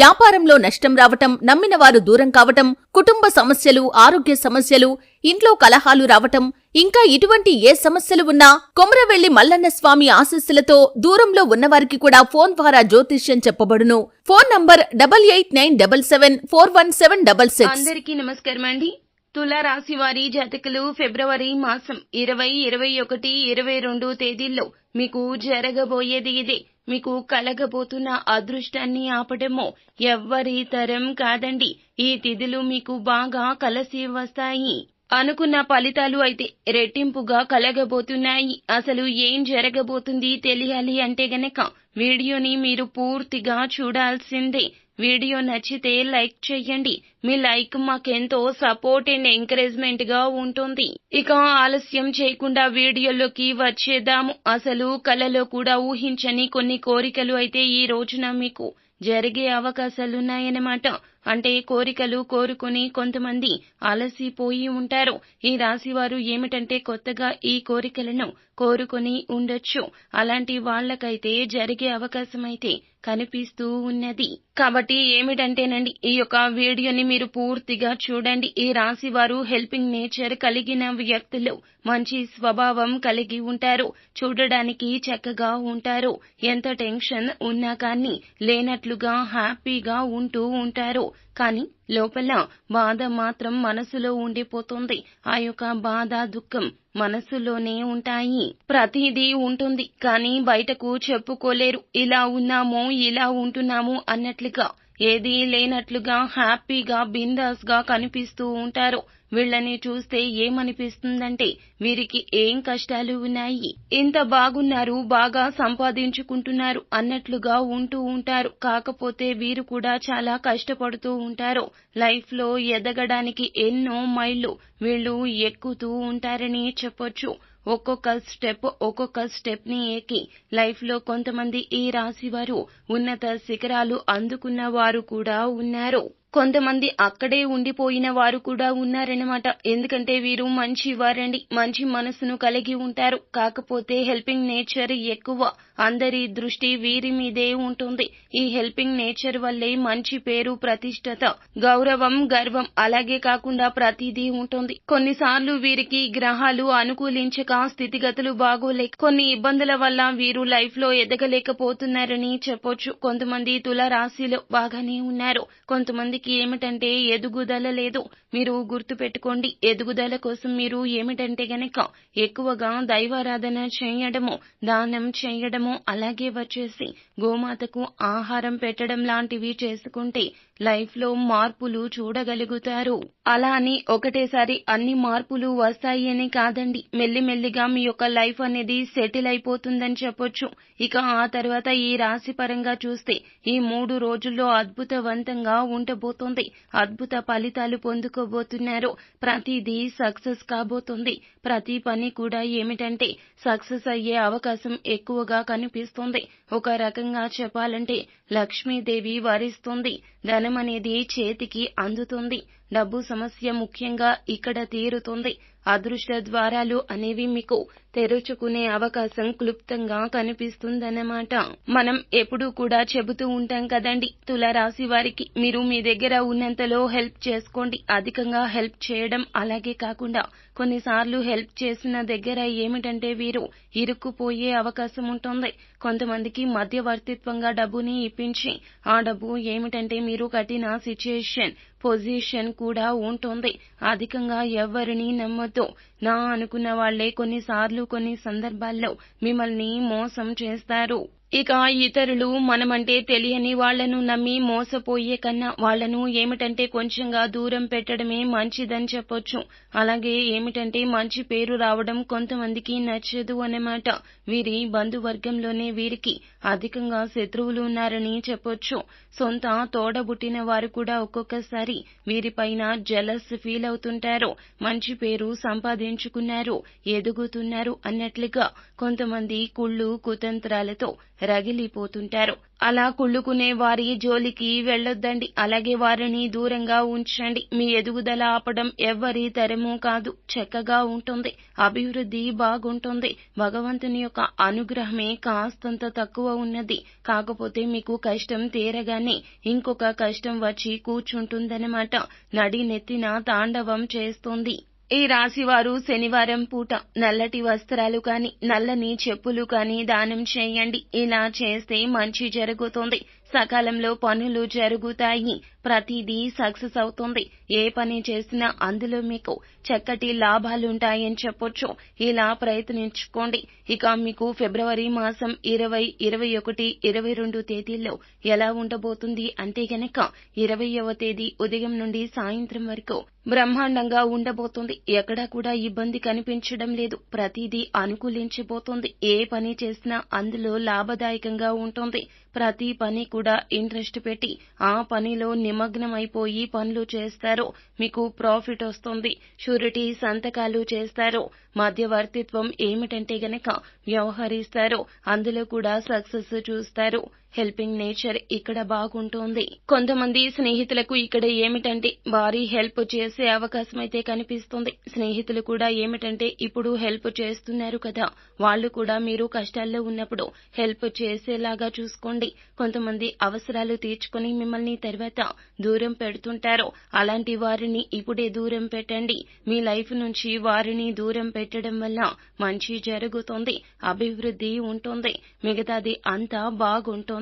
వ్యాపారంలో నష్టం రావటం నమ్మిన వారు దూరం కావటం కుటుంబ సమస్యలు ఆరోగ్య సమస్యలు ఇంట్లో కలహాలు రావటం ఇంకా ఇటువంటి ఏ సమస్యలు ఉన్నా కొమరవెల్లి మల్లన్న స్వామి ఆశస్సులతో దూరంలో ఉన్నవారికి కూడా ఫోన్ ద్వారా జ్యోతిష్యం చెప్పబడును. Phone number double eight nine double seven four one seven double six. అందరికీ నమస్కారం అండి. తులారాశి వారి జాతకులు ఫిబ్రవరి మాసం ఇరవై ఇరవై ఒకటి ఇరవై రెండు తేదీల్లో మీకు జరగబోయేది ఇదే. మీకు కలగబోతున్న అదృష్టాన్ని ఆపడమో ఎవ్వరి తరం కాదండి. ఈ తిథులు మీకు బాగా కలసి వస్తాయి. అనుకున్న ఫలితాలు అయితే రెట్టింపుగా కలగబోతున్నాయి. అసలు ఏం జరగబోతుంది తెలియాలి అంటే గనక వీడియోని మీరు పూర్తిగా చూడాల్సిందే. వీడియో నచ్చితే లైక్ చేయండి మీ లైక్ మాకెంతో సపోర్ట్ అండ్ ఎంకరేజ్మెంట్గా ఉంటుంది. ఇక ఆలస్యం చేయకుండా వీడియోలోకి వచ్చేద్దాము. అసలు కలలో కూడా ఊహించని కొన్ని కోరికలు అయితే ఈ రోజున మీకు జరిగే అవకాశాలున్నాయన్నమాట. అంటే కోరికలు కోరుకుని కొంతమంది అలసిపోయి ఉంటారు. ఈ రాశి వారు ఏమిటంటే కొత్తగా ఈ కోరికలను కోరుకొని ఉండొచ్చు. అలాంటి వాళ్ళకైతే జరిగే అవకాశం అయితే కనిపిస్తూ ఉన్నది. కాబట్టి ఏమిటంటేనండి ఈ యొక్క వీడియోని మీరు పూర్తిగా చూడండి. ఈ రాశి వారు హెల్పింగ్ నేచర్ కలిగిన వ్యక్తులు. మంచి స్వభావం కలిగి ఉంటారు. చూడడానికి చక్కగా ఉంటారు. ఎంత టెన్షన్ ఉన్నా కానీ లేనట్లుగా హ్యాపీగా ఉంటూ ఉంటారు. కానీ లోపల బాధ మాత్రం మనసులో ఉండిపోతుంది. ఆ యొక్క బాధ దుఃఖం మనసులోనే ఉంటాయి. ప్రతిదీ ఉంటుంది కానీ బయటకు చెప్పుకోలేరు. ఇలా ఉన్నాము ఇలా ఉంటున్నాము అన్నట్లుగా ఏదీ లేనట్లుగా హ్యాపీగా బిందాస్గా కనిపిస్తూ ఉంటారు. వీళ్ళని చూస్తే ఏమనిపిస్తుందంటే వీరికి ఏం కష్టాలు ఉన్నాయి? ఇంత బాగున్నారు బాగా సంపాదించుకుంటున్నారు అన్నట్లుగా ఉంటూ ఉంటారు. కాకపోతే వీరు కూడా చాలా కష్టపడుతూ ఉంటారు. లైఫ్లో ఎదగడానికి ఎన్నో మైళ్ళు వీళ్ళు ఎక్కుతూ ఉంటారని చెప్పొచ్చు. ఒక్కొక్క స్టెప్ ఒక్కొక్క స్టెప్ని ఎక్కి లైఫ్లో కొంతమంది ఈ రాశి వారు ఉన్నత శిఖరాలు అందుకున్న వారు కూడా ఉన్నారు. కొంతమంది అక్కడే ఉండిపోయిన వారు కూడా ఉన్నారన్నమాట. ఎందుకంటే వీరు మంచి వారండి మంచి మనసును కలిగి ఉంటారు. కాకపోతే హెల్పింగ్ నేచర్ ఎక్కువ. అందరి దృష్టి వీరి మీదే ఉంటుంది. ఈ హెల్పింగ్ నేచర్ వల్లే మంచి పేరు ప్రతిష్టత గౌరవం గర్వం అలాగే కాకుండా ప్రతిదీ ఉంటుంది. కొన్నిసార్లు వీరికి గ్రహాలు అనుకూలించక స్థితిగతులు బాగోలేక కొన్ని ఇబ్బందుల వల్ల వీరు లైఫ్లో ఎదగలేకపోతున్నారని చెప్పొచ్చు. కొంతమంది తుల రాశిలో బాగానే ఉన్నారు. కొంతమందికి ఏమిటంటే ఎదుగుదల లేదు. మీరు గుర్తు పెట్టుకోండి ఎదుగుదల కోసం మీరు ఏమిటంటే గనక ఎక్కువగా దైవారాధన చేయడము దానం చేయడము అలాగే వచ్చేసి గోమాతకు ఆహారం పెట్టడం లాంటివి చేసుకుంటే లైఫ్లో మార్పులు చూడగలుగుతారు. అలా అని ఒకటేసారి అన్ని మార్పులు వస్తాయి అని కాదండి. మెల్లిమెల్లిగా మీ యొక్క లైఫ్ అనేది సెటిల్ అయిపోతుందని చెప్పొచ్చు. ఇక ఆ తర్వాత ఈ రాశి పరంగా చూస్తే ఈ మూడు రోజుల్లో అద్భుతవంతంగా ఉండబోతోంది. అద్భుత ఫలితాలు పొందుకోబోతున్నారు. ప్రతిదీ సక్సెస్ కాబోతుంది. ప్రతి పని కూడా ఏమిటంటే సక్సెస్ అయ్యే అవకాశం ఎక్కువగా కనిపిస్తుంది. ఒక రకంగా చెప్పాలంటే లక్ష్మీదేవి వరిస్తుంది. ధనం అనేది చేతికి అందుతుంది. డబ్బు సమస్య ముఖ్యంగా ఇక్కడ తీరుతుంది. అదృష్ట ద్వారాలు అనేవి మీకు తెరుచుకునే అవకాశం క్లుప్తంగా కనిపిస్తుందన్నమాట. మనం ఎప్పుడూ కూడా చెబుతూ ఉంటాం కదండి తుల రాశి వారికి మీరు మీ దగ్గర ఉన్నంతలో హెల్ప్ చేసుకోండి. అధికంగా హెల్ప్ చేయడం అలాగే కాకుండా కొన్నిసార్లు హెల్ప్ చేసిన దగ్గర ఏమిటంటే వీరు ఇరుక్కుపోయే అవకాశం ఉంటుంది. కొంతమందికి మధ్యవర్తిత్వంగా డబ్బుని ఇప్పించి ఆ డబ్బు ఏమిటంటే మీరు కట్టిన సిచ్యుయేషన్ పొజిషన్ కూడా ఉంటుంది. అధికంగా ఎవరిని నమ్మొద్దు. నా అనుకున్న వాళ్ళే కొన్నిసార్లు కొన్ని సందర్భాల్లో మిమ్మల్ని మోసం చేస్తారు. ఇక ఇతరులు మనమంటే తెలియని వాళ్ళను నమ్మి మోసపోయే కన్నా వాళ్ళను ఏమిటంటే కొంచెంగా దూరం పెట్టడమే మంచిదని చెప్పొచ్చు. అలాగే ఏమిటంటే మంచి పేరు రావడం కొంతమందికి నచ్చదు అన్నమాట. వీరి బంధువర్గంలోనే వీరికి అధికంగా శత్రువులు ఉన్నారని చెప్పొచ్చు. సొంత తోడబుట్టిన వారు కూడా ఒక్కొక్కసారి వీరిపైన జలస్ ఫీల్ అవుతుంటారు. మంచి పేరు సంపాదించుకున్నారు ఎదుగుతున్నారు అన్నట్లుగా కొంతమంది కుళ్ళు కుతంత్రాలతో రగిలిపోతుంటారు. అలా కుళ్ళుకునే వారి జోలికి వెళ్ళొద్దండి. అలాగే వారిని దూరంగా ఉంచండి. మీ ఎదుగుదల ఆపడం ఎవ్వరి తరమూ కాదు. చక్కగా ఉంటుంది. అభివృద్ధి బాగుంటుంది. భగవంతుని యొక్క అనుగ్రహమే కాస్తంత తక్కువ ఉన్నది. కాకపోతే మీకు కష్టం తీరగానే ఇంకొక కష్టం వచ్చి కూర్చుంటుందన్నమాట. నడి నెత్తిన తాండవం చేస్తుంది. ఈ రాశివారు శనివారం పూట నల్లటి వస్త్రాలు కాని నల్లని చెప్పులు కాని దానం చేయండి. ఇలా చేస్తే మంచి జరుగుతుంది. సకాలంలో పనులు జరుగుతాయి. ప్రతిదీ సక్సెస్ అవుతుంది. ఏ పని చేసినా అందులో మీకు చక్కటి లాభాలుంటాయని చెప్పొచ్చు. ఇలా ప్రయత్నించుకోండి. ఇక మీకు ఫిబ్రవరి మాసం ఇరవై ఇరవై ఒకటి ఇరవై రెండు తేదీల్లో ఎలా ఉండబోతుంది అంటే గనక ఇరవయవ తేదీ ఉదయం నుండి సాయంత్రం వరకు బ్రహ్మాండంగా ఉండబోతుంది. ఎక్కడా కూడా ఇబ్బంది కనిపించడం లేదు. ప్రతిదీ అనుకూలించబోతుంది. ఏ పని చేసినా అందులో లాభదాయకంగా ఉంటుంది. ప్రతి పని కూడా ఇంట్రెస్ట్ పెట్టి ఆ పనిలో నిమగ్నమైపోయి పనులు చేస్తారు. మీకు ప్రాఫిట్ వస్తుంది. షూరిటీ సంతకాలు చేస్తారు. మధ్యవర్తిత్వం ఏమిటంటే గనక వ్యవహరిస్తారు. అందులో కూడా సక్సెస్ చూస్తారు. హెల్పింగ్ నేచర్ ఇక్కడ బాగుంటుంది. కొంతమంది స్నేహితులకు ఇక్కడ ఏమిటంటే భారీ హెల్ప్ చేసే అవకాశం అయితే కనిపిస్తుంది. స్నేహితులు కూడా ఏమిటంటే ఇప్పుడు హెల్ప్ చేస్తున్నారు కదా. వాళ్ళు కూడా మీరు కష్టాల్లో ఉన్నప్పుడు హెల్ప్ చేసేలాగా చూసుకోండి. కొంతమంది అవసరాలు తీర్చుకొని మిమ్మల్ని తర్వాత దూరం పెడుతుంటారు. అలాంటి వారిని ఇప్పుడే దూరం పెట్టండి. మీ లైఫ్ నుంచి వారిని దూరం పెట్టడం వల్ల మంచి జరుగుతుంది. అభివృద్ధి ఉంటుంది. మిగతాది అంతా బాగుంటుంది.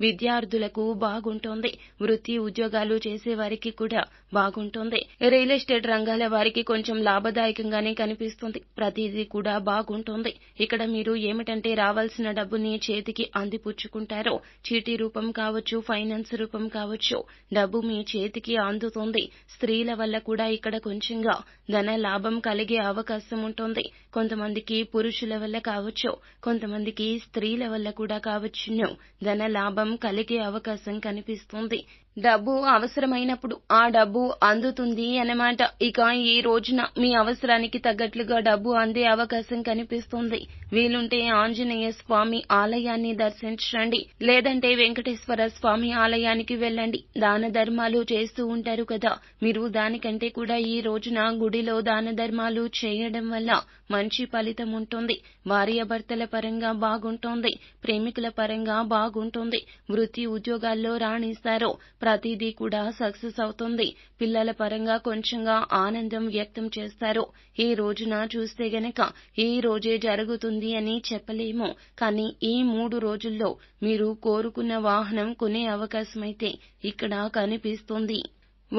విద్యార్థులకు బాగుంటుంది. వృత్తి ఉద్యోగాలు చేసే వారికి కూడా బాగుంటుంది. రియల్ ఎస్టేట్ రంగాల వారికి కొంచెం లాభదాయకంగానే కనిపిస్తుంది. ప్రతిదీ కూడా బాగుంటుంది. ఇక్కడ మీరు ఏమిటంటే రావాల్సిన డబ్బుని చేతికి అందిపుచ్చుకుంటారు. చీటీ రూపం కావచ్చు ఫైనాన్స్ రూపం కావచ్చు డబ్బు మీ చేతికి అందుతుంది. స్త్రీల వల్ల కూడా ఇక్కడ కొంచెంగా ధన లాభం కలిగే అవకాశం ఉంటుంది. కొంతమందికి పురుషుల వల్ల కావచ్చు కొంతమందికి స్త్రీల వల్ల కూడా కావచ్చును. ధన లాభం కలిగే అవకాశం కనిపిస్తుంది. డబ్బు అవసరమైనప్పుడు ఆ డబ్బు అందుతుంది అన్నమాట. ఇక ఈ రోజున మీ అవసరానికి తగ్గట్లుగా డబ్బు అందే అవకాశం కనిపిస్తుంది. వీలుంటే ఆంజనేయ స్వామి ఆలయాన్ని దర్శించండి. లేదంటే వెంకటేశ్వర స్వామి ఆలయానికి వెళ్ళండి. దాన ధర్మాలు చేస్తూ ఉంటారు కదా. మీరు దానికంటే కూడా ఈ రోజున గుడిలో దాన ధర్మాలు చేయడం వల్ల మంచి ఫలితం ఉంటుంది. భార్యాభర్తల పరంగా బాగుంటుంది. ప్రేమికుల పరంగా బాగుంటుంది. వృత్తి ఉద్యోగాల్లో రాణిస్తారు. ప్రతిదీ కూడా సక్సెస్ అవుతుంది. పిల్లల పరంగా కొంచెంగా ఆనందం వ్యక్తం చేస్తారు. ఈ రోజున చూస్తే గనక ఈ రోజే జరుగుతుంది అని చెప్పలేము. కానీ ఈ మూడు రోజుల్లో మీరు కోరుకున్న వాహనం కొనే అవకాశమైతే ఇక్కడ కనిపిస్తుంది.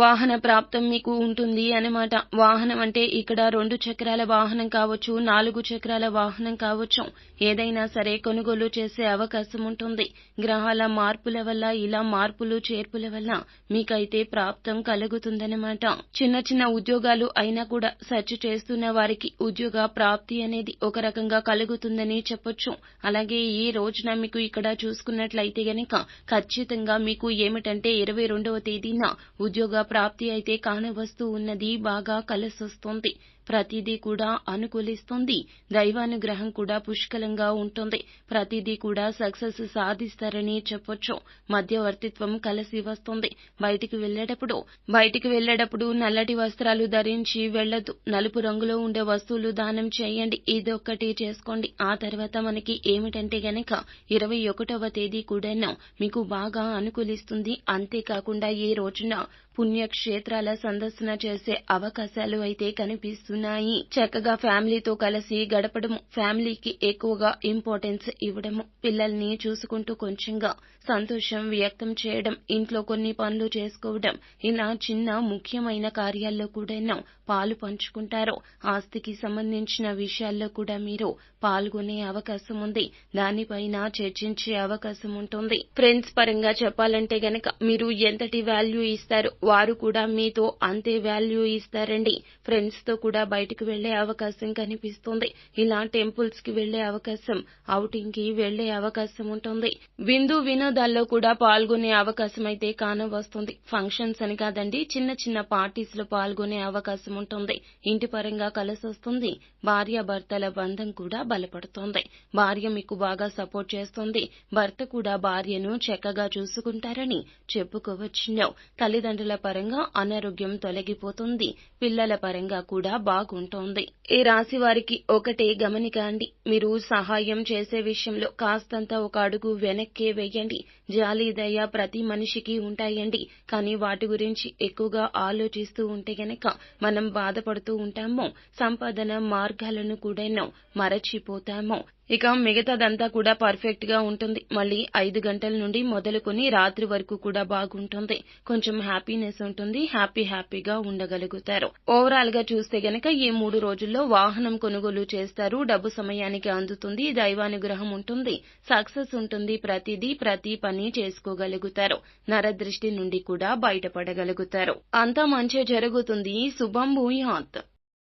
వాహన ప్రాప్తం మీకు ఉంటుంది అన్నమాట. వాహనం అంటే ఇక్కడ రెండు చక్రాల వాహనం కావచ్చు నాలుగు చక్రాల వాహనం కావచ్చు. ఏదైనా సరే కొనుగోలు చేసే అవకాశం ఉంటుంది. గ్రహాల మార్పుల వల్ల ఇలా మార్పులు చేర్పుల వల్ల మీకైతే ప్రాప్తం కలుగుతుందన్నమాట. చిన్న చిన్న ఉద్యోగాలు అయినా కూడా సెర్చ్ చేస్తున్న వారికి ఉద్యోగ ప్రాప్తి అనేది ఒక రకంగా కలుగుతుందని చెప్పొచ్చు. అలాగే ఈ రోజున మీకు ఇక్కడ చూసుకున్నట్లయితే గనక ఖచ్చితంగా మీకు ఏమిటంటే ఇరవై రెండవ తేదీన ఉద్యోగ ప్రాప్తి అయితే కానవస్తూ ఉన్నది బాగా కలిసొస్తుంది. ప్రతిదీ కూడా అనుకూలిస్తుంది. దైవానుగ్రహం కూడా పుష్కలంగా ఉంటుంది. ప్రతిదీ కూడా సక్సెస్ సాధిస్తారని చెప్పొచ్చు. మధ్యవర్తిత్వం కలిసి వస్తుంది. బయటికి వెళ్ళేటప్పుడు బయటికి వెళ్ళేటప్పుడు నల్లటి వస్త్రాలు ధరించి వెళ్ళదు. నలుపు రంగులో ఉండే వస్తువులు దానం చేయండి. ఇదొక్కటి చేసుకోండి. ఆ తర్వాత మనకి ఏమిటంటే గనక ఇరవై ఒకటవ తేదీ కూడాను మీకు బాగా అనుకూలిస్తుంది. అంతేకాకుండా ఈ రోజున పుణ్యక్షేత్రాల సందర్శన చేసే అవకాశాలు అయితే కనిపిస్తుంది కనిపిస్తున్నాయి చక్కగా ఫ్యామిలీతో కలిసి గడపడము ఫ్యామిలీకి ఎక్కువగా ఇంపార్టెన్స్ ఇవ్వడము పిల్లల్ని చూసుకుంటూ కొంచెంగా సంతోషం వ్యక్తం చేయడం ఇంట్లో కొన్ని పనులు చేసుకోవడం ఇలా చిన్న ముఖ్యమైన కార్యాల్లో కూడా పాలు పంచుకుంటారో ఆస్తికి సంబంధించిన విషయాల్లో కూడా మీరు పాల్గొనే అవకాశం ఉంది. దానిపైన చర్చించే అవకాశం ఉంటుంది. ఫ్రెండ్స్ పరంగా చెప్పాలంటే గనక మీరు ఎంతటి వాల్యూ ఇస్తారు? వారు కూడా మీతో అంతే వాల్యూ ఇస్తారండి. ఫ్రెండ్స్తో కూడా బయటకు వెళ్ళే అవకాశం కనిపిస్తుంది. ఇలా టెంపుల్స్కి వెళ్ళే అవకాశం ఔటింగ్కి వెళ్ళే అవకాశం ఉంటుంది. విందు వినోదాల్లో కూడా పాల్గొనే అవకాశం అయితే కానవస్తుంది. ఫంక్షన్స్ అని కాదండి చిన్న చిన్న పార్టీస్లో పాల్గొనే అవకాశం అవకాశం ఉంటుంది ఇంటి పరంగా కలిసొస్తుంది. భార్యాభర్తల బంధం కూడా బలపడుతోంది. భార్య మీకు బాగా సపోర్ట్ చేస్తుంది. భర్త కూడా భార్యను చక్కగా చూసుకుంటారని చెప్పుకోవచ్చును. తల్లిదండ్రుల పరంగా అనారోగ్యం తొలగిపోతుంది. పిల్లల పరంగా కూడా బాగుంటోంది. ఈ రాశి వారికి ఒకటే గమనికండి. మీరు సహాయం చేసే విషయంలో కాస్తంత ఒక అడుగు వెనక్కే వేయండి. జాలి దయ ప్రతి మనిషికి ఉంటాయండి. కానీ వాటి గురించి ఎక్కువగా ఆలోచిస్తూ ఉంటే గనక మనం బాధపడుతూ ఉంటామో సంపాదన మార్గాలను కూడా మరచిపోతామో ఇక మిగతాదంతా కూడా పర్ఫెక్ట్గా ఉంటుంది. మళ్ళీ ఐదు గంటల నుండి మొదలుకొని రాత్రి వరకు కూడా బాగుంటుంది. కొంచెం హ్యాపీనెస్ ఉంటుంది. హ్యాపీ హ్యాపీగా ఉండగలుగుతారు. ఓవరాల్గా చూస్తే గనక ఈ మూడు రోజుల్లో వాహనం కొనుగోలు చేస్తారు. డబ్బు సమయానికి అందుతుంది. దైవానుగ్రహం ఉంటుంది. సక్సెస్ ఉంటుంది. ప్రతిదీ ప్రతి పని చేసుకోగలుగుతారు. నరదృష్టి నుండి కూడా బయటపడగలుగుతారు. అంతా మంచి జరుగుతుంది. శుభం భూయాత్.